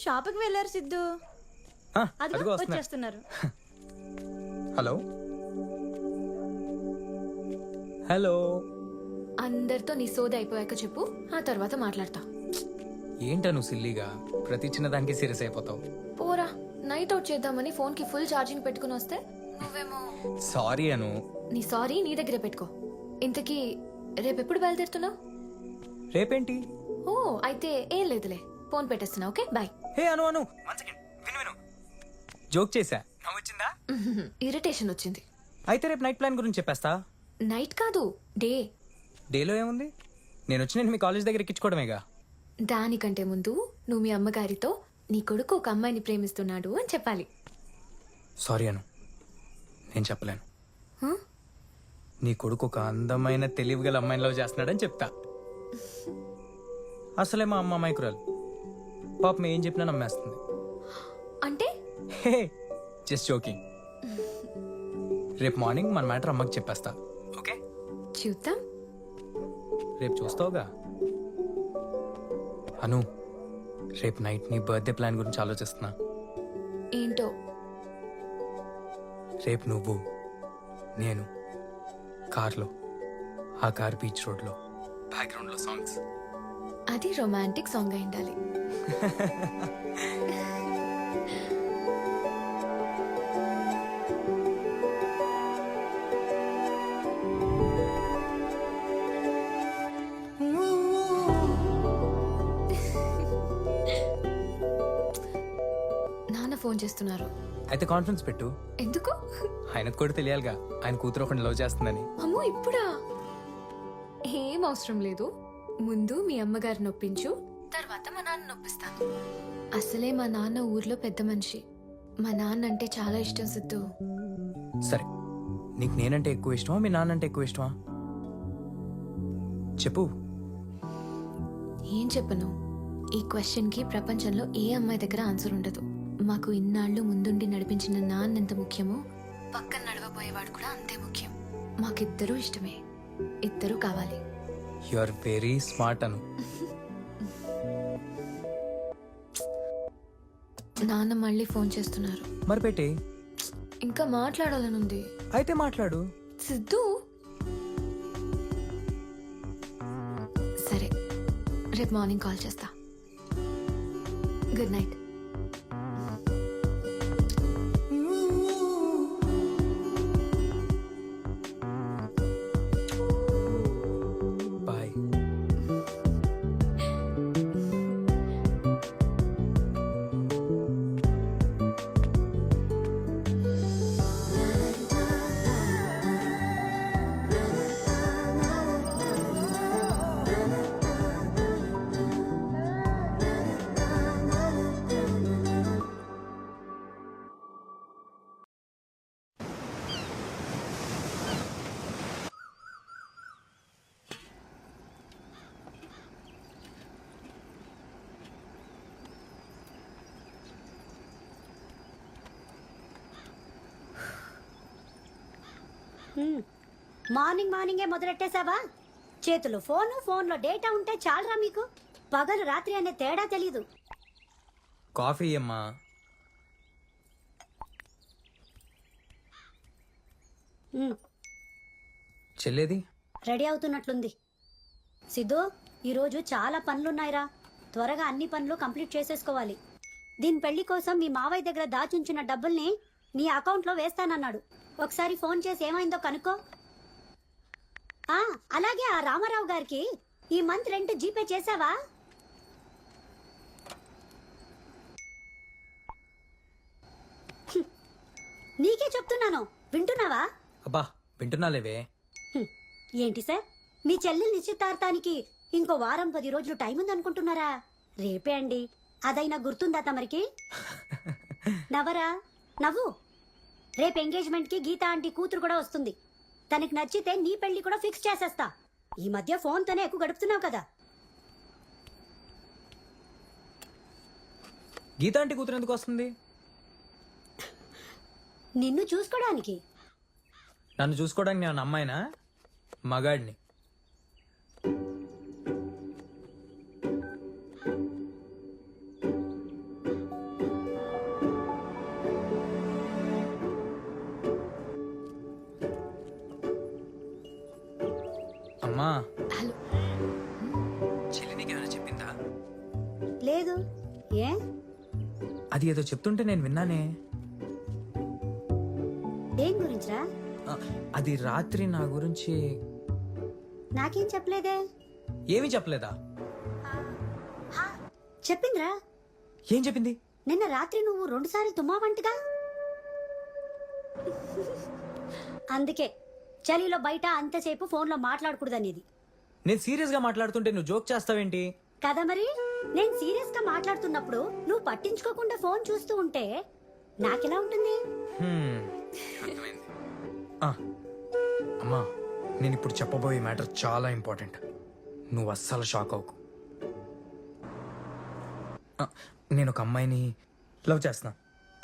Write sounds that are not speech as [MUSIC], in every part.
Shopping వెళ్ళారు సిద్ధు. ఆ, అదిగో అదిగో వస్తున్నారు వచ్చేస్తున్నారు. హలో. హలో. అందరితో నీ సోది అయిపోయాక చెప్పు ఆ తర్వాత మాట్లాడతా. ఏంటా నువ్వు సిల్లీగా? ప్రతి చిన్నదానికి సీరియస్ అయిపోతావు. పోరా నైట్ అవుట్ చేద్దామని ఫోన్కి ఫుల్ ఛార్జింగ్ పెట్టుకుని వస్తే నువ్వేమో సారీ అను. నీ సారీ నీ దగ్గరే పెట్టుకో. ఇంతకీ రేపెప్పుడు బయలుదేరుతున్నావు? రేపేంటి? ఓ అయితే ఏం లేదులే. Phone పెట్టేస్తున్నా okay? Bye. Hey Anu Anu. One second విను విను. జోక్ చేశా? నవ్వు వచ్చిందా ఇరిటేషన్ వచ్చింది. అయితే రేపు నైట్ ప్లాన్ గురించి చెప్పేస్తా. నైట్ కాదు డే. డేలో ఏముంది? నేను వచ్చి నేను మీ కాలేజ్ దగ్గర ఎక్కించుకోవడమేగా. దానికంటే ముందు నువ్వు మీ అమ్మగారితో నీ కొడుకు ఒక అమ్మాయిని ప్రేమిస్తున్నాడు అని చెప్పాలి. సారీ అను. నేను చెప్పలేను. హ? నీ కొడుకు ఒక అందమైన తెలివిగల అమ్మాయిని లవ్ చేస్తున్నాడని చెప్తా. [LAUGHS] అసలే మా అమ్మ మైకురాలు పాపం ఏం చెప్పినా నమ్మేస్తుంది. అంటే? జస్ట్ జోకింగ్ రేపు మార్నింగ్ మన మ్యాటర్ అమ్మకి చెప్పేస్తా. ఓకే? చూద్దాం. రేపు చూస్తావుగా? అను రేపు నైట్ నీ బర్త్డే ప్లాన్ గురించి ఆలోచిస్తున్నా. ఏంటో? రేపు నువ్వు నేను కార్లో ఆ కార్ బీచ్ రోడ్లో బ్యాక్గ్రౌండ్లో సాంగ్స్ అది రొమాంటిక్ సాంగ్ అయి ఉండాలి. నాన్న ఫోన్ చేస్తున్నారు. అయితే కాన్ఫిడెన్స్ పెట్టు. ఎందుకు? ఆయనకు కూడా తెలియాలిగా. ఆయన కూతురు ఒకటి లవ్ చేస్తుందని. అమ్మో ఇప్పుడా? ఏం అవసరం లేదు. ముందు మీ అమ్మగారిని నొప్పించు. తర్వాత మా నాన్న నొప్పిస్తాను. అసలే మా నాన్న ఊర్లో పెద్ద మనిషి. మా నాన్న అంటే చాలా ఇష్టం సిద్ధు. సరే నీకు నేనంటే ఎక్కువ ఇష్టమా మీ నాన్నంటే ఎక్కువ ఇష్టమా? చెప్పు. ఏం చెప్పను? ఈ క్వశ్చన్కి ప్రపంచంలో ఏ అమ్మాయి దగ్గర ఆన్సర్ ఉండదు. మాకు ఇన్నాళ్ళు ముందుండి నడిపించిన నాన్న ఎంత ముఖ్యమో పక్కన నడవబోయేవాడు కూడా అంతే ముఖ్యం. మాకిద్దరూ ఇష్టమే. ఇద్దరూ కావాలి. You are very smart Anu నాన్న మళ్ళీ ఫోన్ చేస్తున్నారు. మరి పెట్టి. ఇంకా మాట్లాడాలనుంది అయితే మాట్లాడు. సిద్ధు? సరే రేపు మార్నింగ్ కాల్ చేస్తా. Good night. మార్నింగ్ మార్నింగే మొదలెట్టేశావా? చేతులు ఫోను ఫోన్లో డేటా ఉంటే చాలరా మీకు? పగలు రాత్రి అనే తేడా తెలీదు. కాఫీ అమ్మా. చెల్లేది? రెడీ అవుతున్నట్లుంది. సిద్ధు ఈరోజు చాలా పనులున్నాయిరా. త్వరగా అన్ని పనులు కంప్లీట్ చేసేసుకోవాలి. దీని పెళ్ళి కోసం మీ మావయ్య దగ్గర దాచుంచిన డబ్బుల్ని నీ అకౌంట్లో వేస్తానన్నాడు. ఒకసారి ఫోన్ చేసి ఏమైందో కనుక్కో. ఆ, అలాగే ఆ రామారావు గారికి ఈ మంత్ రెంట్ జీపే చేసావా. నీకే చెప్తున్నాను. వింటున్నావా? అబ్బా వింటున్నాలేవే. ఏంటి సార్? మీ చెల్లెలు నిశ్చితార్థానికి ఇంకో వారం పది రోజులు టైం ఉందనుకుంటున్నారా? రేపే అండి. అదైనా గుర్తుందా తమరికి? [LAUGHS] నవరా నవ్వు. రేపు ఎంగేజ్మెంట్కి గీత ఆంటీ కూతురు కూడా వస్తుంది. తనకి నచ్చితే నీ పెళ్ళి కూడా ఫిక్స్ చేసేస్తా. ఈ మధ్య ఫోన్ తోనే ఎక్కువ గడుపుతున్నావు కదా. గీత ఆంటీ కూతురు ఎందుకు వస్తుంది? నిన్ను చూసుకోవడానికి నన్ను చూసుకోవడానికి నేను అమ్మాయినా? మగాడిని. అమ్మా. హలో చెప్పిందా? లేదు. ఏ? అది ఏదో చెప్తుంటే నేను విన్నానే. దేని గురించిరా? అది రాత్రి నా గురించి నాకేం చెప్పలేదే? ఏమీ చెప్పలేదా? చెప్పిందిరా. ఏం చెప్పింది? నిన్న రాత్రి నువ్వు రెండుసార్లు తుమ్మావంటగా అందుకే. చలిలో బయట అంతసేపు ఫోన్లో మాట్లాడకూడదనేది. నేను సీరియస్గా మాట్లాడుతుంటే నువ్వు జోక్ చేస్తావేంటి? కదా మరి? నేను సీరియస్గా మాట్లాడుతున్నప్పుడు నువ్వు పట్టించుకోకుండా ఫోన్ చూస్తూ ఉంటే నాకెలా ఉంటుంది? హ్మ్. ఆ, అమ్మా నేను ఇప్పుడు చెప్పబోయే మ్యాటర్ చాలా ఇంపార్టెంట్. నువ్వు అస్సలు షాక్ అవ్వకు. ఆ, నేను ఒక అమ్మాయిని లవ్ చేస్తున్నా.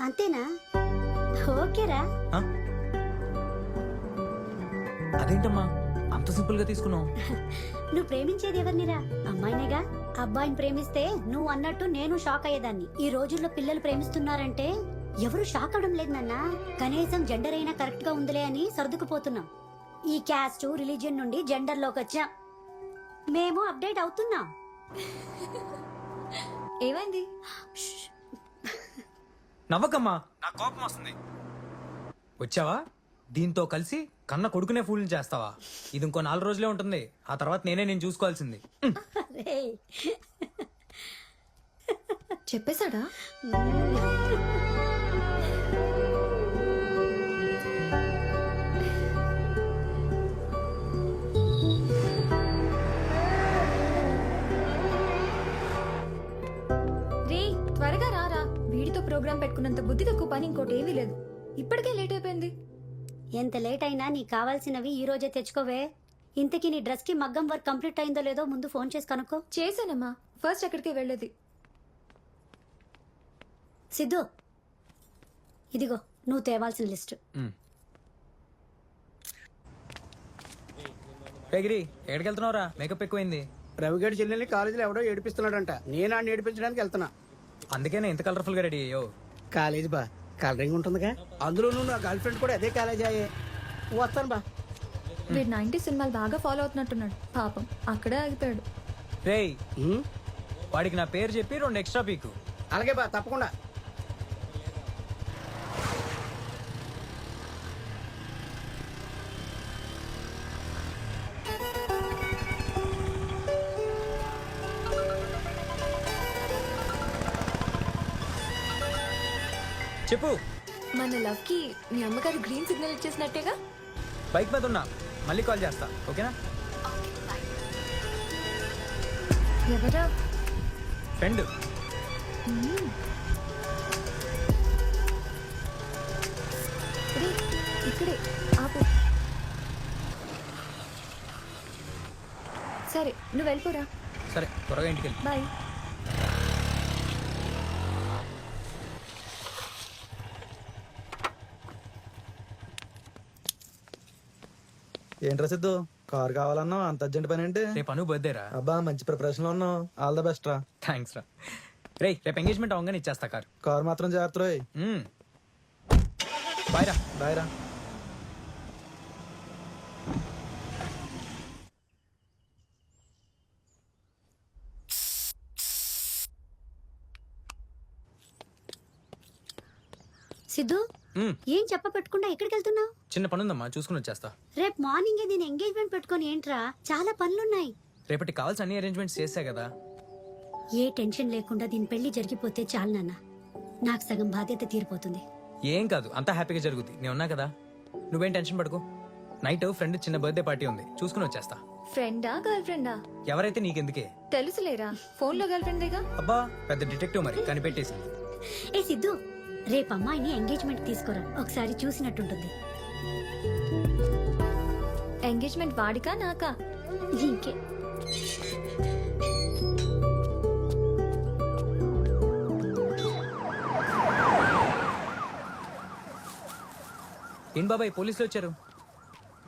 అంతేనా? ఓకేరా. ఆ? అదేంటమ్మా? అంత సింపుల్గా తీసుకున్నావు. [LAUGHS] నువ్వు ప్రేమించేది ఎవరినిరా? అమ్మాయినేగా? అబ్బాయిని ప్రేమిస్తే నువ్వు అన్నట్టు నేను షాక్ అయ్యేదాన్ని. ఈ రోజుల్లో పిల్లలు ప్రేమిస్తున్నారంటే ఎవరు షాక్ అవడం లేదు నాన్న. కనీసం జెండర్ అయినా కరెక్ట్గా ఉందిలే అని సర్దుకుపోతున్నాం. ఈ క్యాస్ట్ రిలీజియన్ నుండి జెండర్లోకి వచ్చాం. మేము అప్డేట్ అవుతున్నాం. [LAUGHS] ఏమైంది? నవ్వకమ్మా. నా కోపం వస్తుంది. వచ్చావా? దీంతో కలిసి కన్న కొడుకునే ఫూల్ని చేస్తావా? ఇది ఇంకో నాలుగు రోజులే ఉంటుంది. ఆ తర్వాత నేనే నేను చూసుకోవాల్సింది. చెప్పేశాడా? రే త్వరగా రారా. వీడితో ప్రోగ్రాం పెట్టుకున్నంత బుద్ధి తక్కువ పని ఇంకోటి ఏమీ లేదు. ఇప్పటికే లేట్ అయిపోయింది. ఎంత లేట్ అయినా నీకు కావాల్సినవి ఈ రోజే తెచ్చుకోవే. ఇంతకీ నీ డ్రెస్కి మగ్గం వర్క్ కంప్లీట్ అయిందో లేదో ముందు ఫోన్ చేసి కనుక్కో. చేశానమ్మా. ఫస్ట్ ఎక్కడికి వెళ్ళేది. సిద్ధు ఇదిగో నువ్వు తేవాల్సిన లిస్ట్. పేగిరి ఎక్కడికి వెళ్తున్నావురా మేకప్ ఎక్కువైంది. రవిగడి చెల్లెల్ని కాలేజీలో ఎవడో ఏడిపిస్తున్నాడంట. నేను ఆడిని ఏడిపించడానికి వెళ్తున్నా. అందుకేనే ఇంత కలర్ఫుల్గా రెడీ అయ్యో. కాలేజీ బా. కలరింగ్ ఉంటుందిగా. అందులో నువ్వు నా గర్ల్ ఫ్రెండ్ కూడా అదే కాలేజీ అయ్యే వస్తాను బా. వీడు నైన్టీ సినిమాలు బాగా ఫాలో అవుతున్నట్టున్నాడు. పాపం అక్కడే ఆగిపోయాడు. రేయ్ ఉమ్, వాడికి నా పేరు చెప్పి రెండు ఎక్స్ట్రా పీకు. అలాగే బా తప్పకుండా. చెప్పు. మన లవ్కి మీ అమ్మగారు గ్రీన్ సిగ్నల్ ఇచ్చేసినట్టేగా? బైక్ మీద ఉన్నా. మళ్ళీ కాల్ చేస్తా. ఓకేనా? ఎవరా? ఫ్రెండ్. రే, ఇక్కడే ఆపు. సరే నువ్వు వెళ్ళిపోరా. సరే త్వరగా ఇంటికి వెళ్ళి బాయ్. ఏంట్రా సిద్ధు? కార్ కావాలన్నావు? అంత అర్జెంట్ పని ఏంటి రేపు అను రా అబ్బా మంచి ప్రిపరేషన్లో ఉన్నావు. ఆల్ ద బెస్ట్ రా. థ్యాంక్స్ రా. రేయ్ రేపు ఎంగేజ్మెంట్ అవగానే ఇచ్చేస్తా కారు. కార్ మాత్రం జాగ్రత్త రోయ్. బాయ్ రా. బాయ్ రా. సిద్ధు. ఏం చెప్ప పెట్టుకుండా ఎక్కడికి వెళ్తున్నావు చిన్న పని ఉందమ్మా చూసుకుని వచ్చేస్తా. రేపు మార్నింగ్ నేను ఎంగేజ్మెంట్ పెట్టుకొని ఏంట్రా? చాలా పనులున్నాయి. రేపటి కావాల్సిన అన్ని అరేంజ్మెంట్స్ చేసా కదా. ఏ టెన్షన్ లేకుండా దీని పెళ్ళి జరిగిపోతే చాలు నాన్న. నాకు సగం బాధ్యత తీరిపోతుంది. ఏం కాదు అంతా హ్యాపీగా జరుగుతుంది నేను ఉన్నా కదా. నువ్వేం టెన్షన్ పడుకో. నైట్ ఫ్రెండ్ చిన్న బర్త్డే పార్టీ ఉంది. చూసుకుని వచ్చేస్తా. ఫ్రెండా గర్ల్ ఫ్రెండా ఎవరైతే నీకెందుకే? తెలుసులేరా? ఫోన్లో గర్ల్ ఫ్రెండేగా అబ్బా పెద్ద డిటెక్టివ్ మరి. కనిపెట్టేసి ఏ సిద్ధు రేపు అమ్మాయిని ఎంగేజ్మెంట్ తీసుకోరా. ఒకసారి చూసినట్టుంటుంది. ఎంగేజ్మెంట్ వాడికా నాకా? ఇంకే. ఏం బాబాయ్ పోలీసులు వచ్చారు?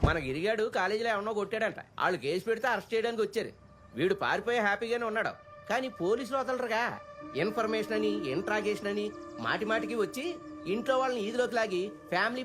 మన గిరిగాడు కాలేజీలో ఏమన్నా కొట్టాడంట. వాళ్ళు కేసు పెడితే అరెస్ట్ చేయడానికి వచ్చారు. వీడు పారిపోయి హ్యాపీగానే ఉన్నాడు. కానీ పోలీసులు వదలరుగా. ఇన్ఫర్మేషన్ అని ఇంట్రాగేషన్ అని మాటి మాటికి వచ్చి ఇంట్లో వాళ్ళని ఈదిలోకి లాగి ఫ్యామిలీ